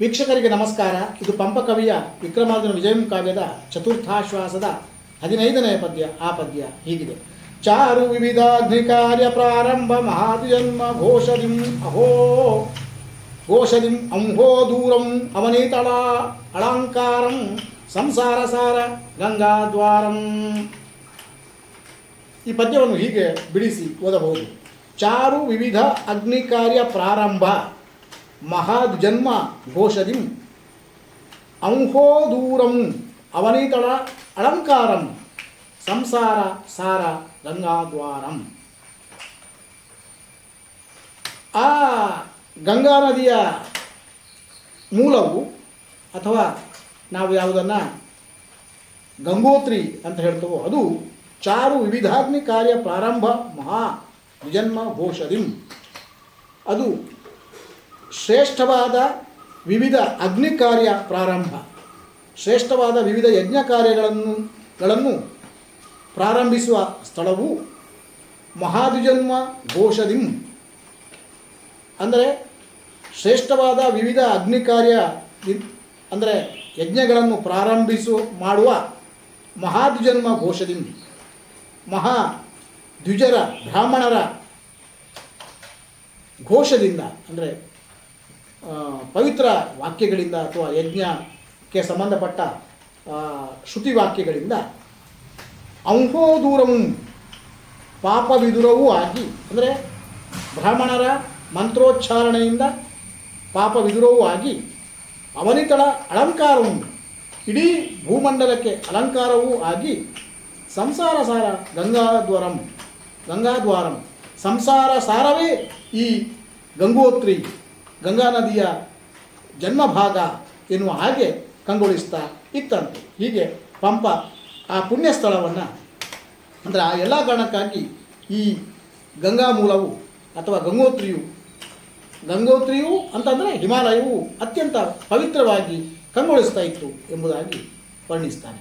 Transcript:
ವೀಕ್ಷಕರಿಗೆ ನಮಸ್ಕಾರ. ಇದು ಪಂಪ ಕವಿಯ ವಿಕ್ರಮಾರ್ಜುನ ವಿಜಯಂ ಕಾವ್ಯದ ಚತುರ್ಥಾಶ್ವಾಸದ ಹದಿನೈದನೆಯ ಪದ್ಯ. ಆ ಪದ್ಯ ಹೀಗಿದೆ. ಚಾರು ವಿವಿಧಾಗ್ನಿ ಕಾರ್ಯ ಪ್ರಾರಂಭ ಮಹಾದಿಜನ್ಮ ಘೋಷದಿಂ ಅಹೋ. ಘೋಷದಿಂ ಅಂಹೋ ದೂರಂ ಅವನೀತಳ ಅಳಂಕಾರಂ ಸಂಸಾರ ಸಾರ ಗಂಗಾದ್ವಾರಂ ಈ ಪದ್ಯವನ್ನು ಹೀಗೆ ಬಿಡಿಸಿ ಓದಬಹುದು. ಚಾರು ವಿವಿಧ ಅಗ್ನಿ ಕಾರ್ಯ ಪ್ರಾರಂಭ. ಮಹಾದ್ ಜನ್ಮ ಘೋಷದಿಂ ಅಂಹೋದೂರಂ ಅವನೀತಳ ಅಲಂಕಾರಂ, ಸಂಸಾರ ಸಾರ ಗಂಗಾದ್ವಾರಂ. ಆ ಗಂಗಾ ನದಿಯ ಮೂಲವು ಅಥವಾ ನಾವು ಯಾವುದನ್ನು ಗಂಗೋತ್ರಿ ಅಂತ ಹೇಳ್ತೇವೋ ಅದು ಚಾರು ವಿವಿಧಾಗ್ನಿ ಕಾರ್ಯ ಪ್ರಾರಂಭ ಮಹಾ ವಿಜನ್ಮ ಘೋಷದಿಂ. ಅದು ಶ್ರೇಷ್ಠವಾದ ವಿವಿಧ ಅಗ್ನಿ ಕಾರ್ಯ ಪ್ರಾರಂಭ. ಶ್ರೇಷ್ಠವಾದ ವಿವಿಧ ಯಜ್ಞ ಕಾರ್ಯಗಳನ್ನು, ಗಳನ್ನು ಪ್ರಾರಂಭಿಸುವ ಸ್ಥಳವು ಮಹಾದ್ವಿಜನ್ಮ ಘೋಷದಿಂ. ಅಂದರೆ ಶ್ರೇಷ್ಠವಾದ ವಿವಿಧ ಅಗ್ನಿ ಕಾರ್ಯ ಅಂದರೆ ಯಜ್ಞಗಳನ್ನು ಪ್ರಾರಂಭಿಸು, ಮಾಡುವ ಮಹಾದ್ವಿಜನ್ಮ ಘೋಷದಿಂ. ಮಹಾ ದ್ವಿಜರ ಬ್ರಾಹ್ಮಣರ ಘೋಷದಿಂದ, ಅಂದರೆ ಪವಿತ್ರ ವಾಕ್ಯಗಳಿಂದ ಅಥವಾ ಯಜ್ಞಕ್ಕೆ ಸಂಬಂಧಪಟ್ಟ ಶ್ರುತಿ ವಾಕ್ಯಗಳಿಂದ ಅಂಹೋ ದೂರವು ಪಾಪವಿದುರವೂ ಆಗಿ, ಅಂದರೆ ಬ್ರಾಹ್ಮಣರ ಮಂತ್ರೋಚ್ಚಾರಣೆಯಿಂದ ಪಾಪವಿದುರವೂ ಆಗಿ ಅವನಿತಳ ಅಲಂಕಾರವು, ಇಡೀ ಭೂಮಂಡಲಕ್ಕೆ ಅಲಂಕಾರವೂ ಆಗಿ ಸಂಸಾರ ಸಾರ ಗಂಗಾದ್ವಾರಂ ಗಂಗಾದ್ವಾರಂ ಸಂಸಾರ ಸಾರವೇ ಈ ಗಂಗೋತ್ರಿ. ಗಂಗಾ ನದಿಯ ಜನ್ಮ ಭಾಗ ಎನ್ನುವ ಹಾಗೆ ಕಂಗೊಳಿಸ್ತಾ ಇತ್ತಂತೆ. ಹೀಗೆ ಪಂಪ ಆ ಪುಣ್ಯ ಸ್ಥಳವನ್ನು ಅಂದರೆ ಆ ಎಲ್ಲ ಕಾರಣಕ್ಕಾಗಿ ಈ ಗಂಗಾ ಮೂಲವು ಅಥವಾ ಗಂಗೋತ್ರಿಯು ಗಂಗೋತ್ರಿಯು ಅಂತಂದರೆ ಹಿಮಾಲಯವು ಅತ್ಯಂತ ಪವಿತ್ರವಾಗಿ ಕಂಗೊಳಿಸ್ತಾ ಇತ್ತು ಎಂಬುದಾಗಿ ವರ್ಣಿಸ್ತಾನೆ